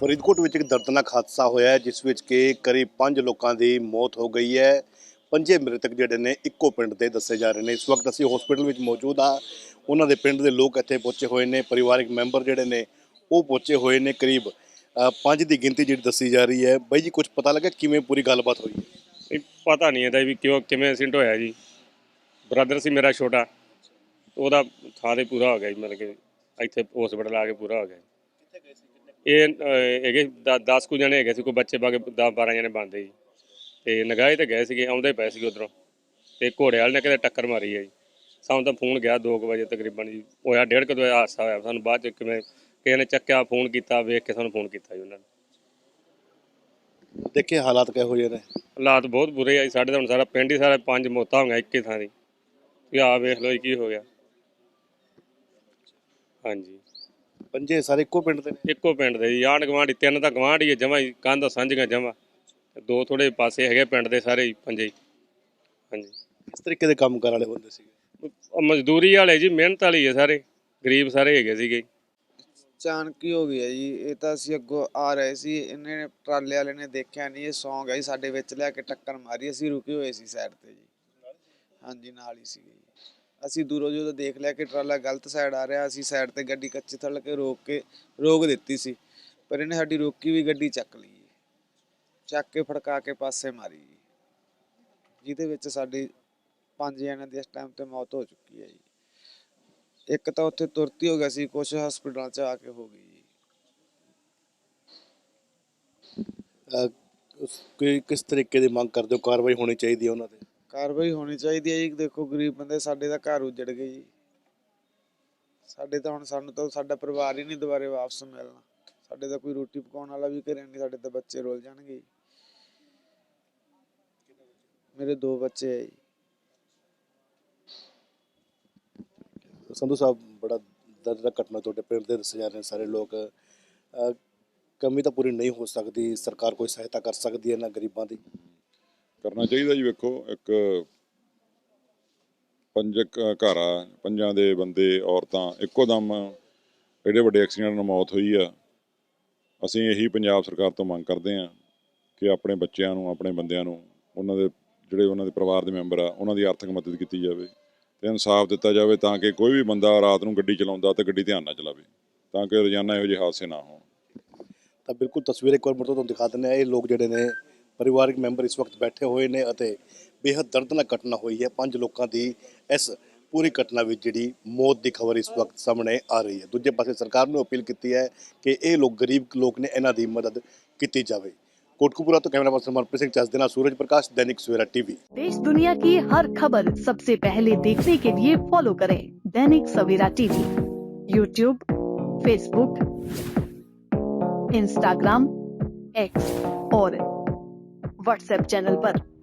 ਫਰੀਦਕੋਟ ਵਿੱਚ ਇੱਕ ਦਰਦਨਾਕ ਹਾਦਸਾ ਹੋਇਆ ਹੈ, ਜਿਸ ਵਿੱਚ ਕਿ ਕਰੀਬ 5 ਲੋਕਾਂ ਦੀ ਮੌਤ ਹੋ ਗਈ ਹੈ। ਪੰਜੇ ਮ੍ਰਿਤਕ ਜਿਹੜੇ ਨੇ, ਇੱਕੋ ਪਿੰਡ ਦੇ ਦੱਸੇ ਜਾ ਰਹੇ ਨੇ। ਇਸ ਵਕਤ ਅਸੀਂ ਹਸਪੀਟਲ ਵਿੱਚ ਮੌਜੂਦ ਆ ਉਹਨਾਂ ਦੇ ਪਿੰਡ ਦੇ ਲੋਕ ਇੱਥੇ ਪਹੁੰਚੇ ਹੋਏ ਨੇ। ਪਰਿਵਾਰਕ ਮੈਂਬਰ ਜਿਹੜੇ ਨੇ, ਉਹ ਪਹੁੰਚੇ ਹੋਏ ਨੇ। ਕਰੀਬ ਪੰਜ ਦੀ ਗਿਣਤੀ ਜਿਹੜੀ ਦੱਸੀ ਜਾ ਰਹੀ ਹੈ। ਬਾਈ ਜੀ, ਕੁਝ ਪਤਾ ਲੱਗਾ ਕਿਵੇਂ ਪੂਰੀ ਗੱਲਬਾਤ ਹੋਈ? ਹੈ ਇਹ ਪਤਾ ਨਹੀਂ ਇਹਦਾ ਵੀ ਕਿਉਂ, ਕਿਵੇਂ ਐਕਸੀਡੈਂਟ ਹੋਇਆ ਜੀ। ਬ੍ਰਦਰ ਸੀ ਮੇਰਾ ਛੋਟਾ। ਉਹਦਾ ਥਾਂ ਤੇ ਪੂਰਾ ਹੋ ਗਿਆ ਜੀ, ਮਤਲਬ ਕਿ ਇੱਥੇ ਹਸਪੀਟਲ ਆ ਕੇ ਪੂਰਾ ਹੋ ਗਿਆ ਇਹ ਅਹ, ਹੈਗੇ 10 ਕੁ ਜਣੇ ਹੈਗੇ ਸੀ ਕੋਈ ਬੱਚੇ ਬਾਗੇ 10 12 ਜਣੇ ਬਣਦੇ ਜੀ ਤੇ ਨਗਾਏ ਤੇ ਗਏ ਸੀਗੇ ਆਉਂਦੇ ਪਏ ਸੀਗੇ ਉਧਰੋਂ। ਤੇ ਘੋੜੇ ਵਾਲੇ ਨੇ ਕਿਤੇ ਟੱਕਰ ਮਾਰੀ ਹੈ ਜੀ। ਸਾਨੂੰ ਤਾਂ ਫੋਨ ਗਿਆ 2 ਵਜੇ ਤਕਰੀਬਨ ਜੀ। ਹੋਇਆ ਡੇਢ ਕੁ ਵਜੇ ਹਾਦਸਾ ਹੋਇਆ। ਸਾਨੂੰ ਬਾਅਦ ਚ ਕਿਵੇਂ ਕਿਸੇ ਨੇ ਚੱਕਿਆ ਫੋਨ ਕੀਤਾ ਵੇਖ ਕੇ ਸਾਨੂੰ ਫੋਨ ਕੀਤਾ ਜੀ ਉਹਨਾਂ ਨੇ। ਦੇਖੇ ਹਾਲਾਤ ਕਿਹੋ ਜਿਹੇ ਨੇ? ਹਾਲਾਤ ਬਹੁਤ ਬੁਰੇ ਆ ਜੀ। ਸਾਡੇ ਤਾਂ ਹੁਣ ਸਾਰਾ ਪਿੰਡ ਹੀ ਸਾਰਾ ਪੰਜ ਮੌਤਾਂ ਹੋਈਆਂ ਇੱਕੇ ਥਾਂ ਦੀ। ਵੀ ਆਹ ਵੇਖ ਲਓ ਜੀ ਕੀ ਹੋ ਗਿਆ। ਹਾਂਜੀ। ਪੰਜੇ ਸਾਰੇ ਇੱਕੋ ਪਿੰਡ ਦੇ ਨੇ? ਇੱਕੋ ਪਿੰਡ ਦੇ ਜੀ। ਆਂਢ ਗੁਆਂਢ ਤਿੰਨ ਤਾਂ ਗੁਆਂਢ ਹੀ ਜਮਾ ਹੀ ਕੰਧ ਸਾਂਝੀਆਂ ਜਮਾ। ਦੋ ਥੋੜੇ ਪਾਸੇ ਹੈਗੇ ਪਿੰਡ ਦੇ ਸਾਰੇ ਹੀ ਪੰਜੇ ਹੀ। ਹਾਂਜੀ। ਇਸ ਤਰੀਕੇ ਦੇ ਕੰਮ ਕਰਨ ਵਾਲੇ ਬੰਦੇ ਸੀਗੇ? ਮਜ਼ਦੂਰੀ ਵਾਲੇ ਜੀ ਮਿਹਨਤ ਵਾਲੀ ਹੈ ਸਾਰੇ। ਗਰੀਬ ਸਾਰੇ ਹੈਗੇ ਸੀਗੇ। ਅਚਾਨਕ ਹੀ ਹੋ ਗਿਆ ਜੀ। ਇਹ ਤਾਂ ਅਸੀਂ ਅੱਗੋਂ ਆ ਰਹੇ ਸੀ। ਇਹਨੇ ਨੇ ਟਰਾਲੇ ਵਾਲੇ ਨੇ ਦੇਖਿਆ ਨਹੀਂ ਇਹ ਸੌਂ ਗਿਆ ਜੀ। ਸਾਡੇ ਵਿੱਚ ਲਿਆ ਕੇ ਟੱਕਰ ਮਾਰੀ। ਅਸੀਂ ਰੁਕੇ ਹੋਏ ਸੀ ਸਾਈਡ ਤੇ ਜੀ। ਹਾਂਜੀ ਨਾਲ ਹੀ ਸੀਗੇ ਜੀ। ਅਸੀਂ ਦੂਰੋਂ ਜਦੋਂ ਦੇਖ ਲਿਆ ਕਿ ਟਰਾਲਾ ਗਲਤ ਸਾਈਡ ਆ ਰਿਹਾ ਅਸੀਂ ਸਾਈਡ ਤੇ ਗੱਡੀ ਕੱਚੇ ਥੱਲ ਕੇ ਰੋਕ ਕੇ ਰੋਕ ਦਿੱਤੀ ਸੀ। ਪਰ ਇਹਨੇ ਸਾਡੀ ਰੋਕੀ ਵੀ ਗੱਡੀ ਚੱਕ ਲਈ। ਚੱਕ ਕੇ ਫੜਕਾ ਕੇ ਪਾਸੇ ਮਾਰੀ। ਜੀ ਜਿਹਦੇ ਵਿੱਚ ਸਾਡੀ ਪੰਜ ਜਣਿਆਂ ਦੀ ਇਸ ਟਾਈਮ ਤੇ ਮੌਤ ਹੋ ਚੁੱਕੀ ਹੈ ਜੀ। ਇੱਕ ਤਾਂ ਉੱਥੇ ਤੁਰਤੀ ਹੋ ਗਿਆ ਸੀ ਕੁਝ ਹਸਪੀਟਲਾਂ 'ਚ ਆ ਕੇ ਹੋ ਗਈ ਜੀ। ਅਹ, ਉਸ- ਕੋਈ ਕਿਸ ਤਰੀਕੇ ਦੀ ਮੰਗ ਕਰਦੇ ਹੋ? ਕਾਰਵਾਈ ਹੋਣੀ ਚਾਹੀਦੀ ਹੈ ਉਹਨਾਂ ਤੇ? ਕਾਰਵਾਈ ਹੋਣੀ ਚਾਹੀਦੀ ਹੈ ਜੀ। ਦੇਖੋ, ਗਰੀਬ ਬੰਦੇ ਸਾਡੇ ਦਾ ਘਰ ਉਜੜ ਗਏ ਜੀ। ਸਾਡੇ ਤਾਂ ਹੁਣ ਸਾਨੂੰ ਤਾਂ ਸਾਡਾ ਪਰਿਵਾਰ ਹੀ ਨਹੀਂ ਦੁਬਾਰੇ ਵਾਪਸ ਮਿਲਣਾ। ਸਾਡੇ ਤਾਂ ਕੋਈ ਰੋਟੀ ਪਕਾਉਣ ਵਾਲਾ ਵੀ ਘਰੇ ਨਹੀਂ, ਸਾਡੇ ਤਾਂ ਬੱਚੇ ਰੁੱਲ ਜਾਣਗੇ ਮੇਰੇ ਦੋ ਬੱਚੇ ਹੈ ਜੀ। ਸੰਧੂ ਸਾਹਿਬ, ਬੜਾ ਦਰਦਨਾਕ ਘਟਨਾ ਤੁਹਾਡੇ ਪਿੰਡ ਦੇ ਦੱਸੇ ਜਾ ਰਹੇ ਸਾਰੇ ਲੋਕ। ਕਮੀ ਤਾਂ ਪੂਰੀ ਨਹੀਂ ਹੋ ਸਕਦੀ। ਸਰਕਾਰ ਕੋਈ ਸਹਾਇਤਾ ਕਰ ਸਕਦੀ ਹੈ ਨਾ ਗਰੀਬਾਂ ਦੀ? ਕਰਨਾ ਚਾਹੀਦਾ ਜੀ ਵੇਖੋ, ਇੱਕ ਪੰਜ ਕ- ਘਰ ਆ, ਪੰਜਾਂ ਦੇ ਬੰਦੇ, ਔਰਤਾਂ, ਇੱਕੋ ਦਮ ਐਡੇ ਵੱਡੇ ਐਕਸੀਡੈਂਟ ਨਾਲ ਮੌਤ ਹੋਈ ਆ। ਅਸੀਂ ਇਹੀ ਪੰਜਾਬ ਸਰਕਾਰ ਤੋਂ ਮੰਗ ਕਰਦੇ ਆ ਕਿ ਆਪਣੇ ਬੱਚਿਆਂ ਨੂੰ, ਆਪਣੇ ਬੰਦਿਆਂ ਨੂੰ, ਉਹਨਾਂ ਦੇ, ਜਿਹੜੇ ਉਹਨਾਂ ਦੇ ਪਰਿਵਾਰ ਦੇ ਮੈਂਬਰ ਆ, ਉਹਨਾਂ ਦੀ ਆਰਥਿਕ ਮਦਦ ਕੀਤੀ ਜਾਵੇ ਤੇ ਇਨਸਾਫ ਦਿੱਤਾ ਜਾਵੇ ਤਾਂ ਕਿ ਕੋਈ ਵੀ ਬੰਦਾ ਰਾਤ ਨੂੰ ਗੱਡੀ ਚਲਾਉਂਦਾ ਤਾਂ ਗੱਡੀ ਧਿਆਨ ਨਾਲ ਚਲਾਵੇ, ਤਾਂ ਕਿ ਰੋਜ਼ਾਨਾ ਇਹੋ ਜਿਹੇ ਹਾਦਸੇ ਨਾ ਹੋਣ। ਤਾਂ ਬਿਲਕੁਲ ਤਸਵੀਰ ਇੱਕ ਵਾਰ ਮੁੜ ਤੋਂ ਤੁਹਾਨੂੰ ਦਿਖਾ ਦਿੰਦੇ ਆ ਇਹ ਲੋਕ ਜਿਹੜੇ ਨੇ ਪਰਿਵਾਰਕ ਮੈਂਬਰ ਇਸ ਵਕਤ ਬੈਠੇ ਹੋਏ ਨੇ ਅਤੇ ਬੇहद ਦਰਦਨਾਕ ਘਟਨਾ ਹੋਈ ਹੈ। ਪੰਜ ਲੋਕਾਂ ਦੀ ਇਸ ਪੂਰੀ ਘਟਨਾ ਵਿੱਚ ਜਿਹੜੀ ਮੌਤ ਦੀ ਖਬਰ ਇਸ ਵਕਤ ਸਾਹਮਣੇ ਆ ਰਹੀ ਹੈ। ਦੂਜੇ ਪਾਸੇ ਸਰਕਾਰ ਨੂੰ ਅਪੀਲ ਕੀਤੀ ਹੈ ਕਿ ਇਹ ਲੋਕ ਗਰੀਬ ਲੋਕ ਨੇ, ਇਹਨਾਂ ਦੀ ਮਦਦ ਕੀਤੀ ਜਾਵੇ। कोटकपुरा तो कैमरा पर्सन मनप्रीत सिंह चसदेना सूरज प्रकाश दैनिक सवेरा टीवी देश दुनिया की हर खबर सबसे पहले देखने के लिए फॉलो करें Dainik Savera TV YouTube Facebook Instagram X और व्हाट्सएप चैनल पर।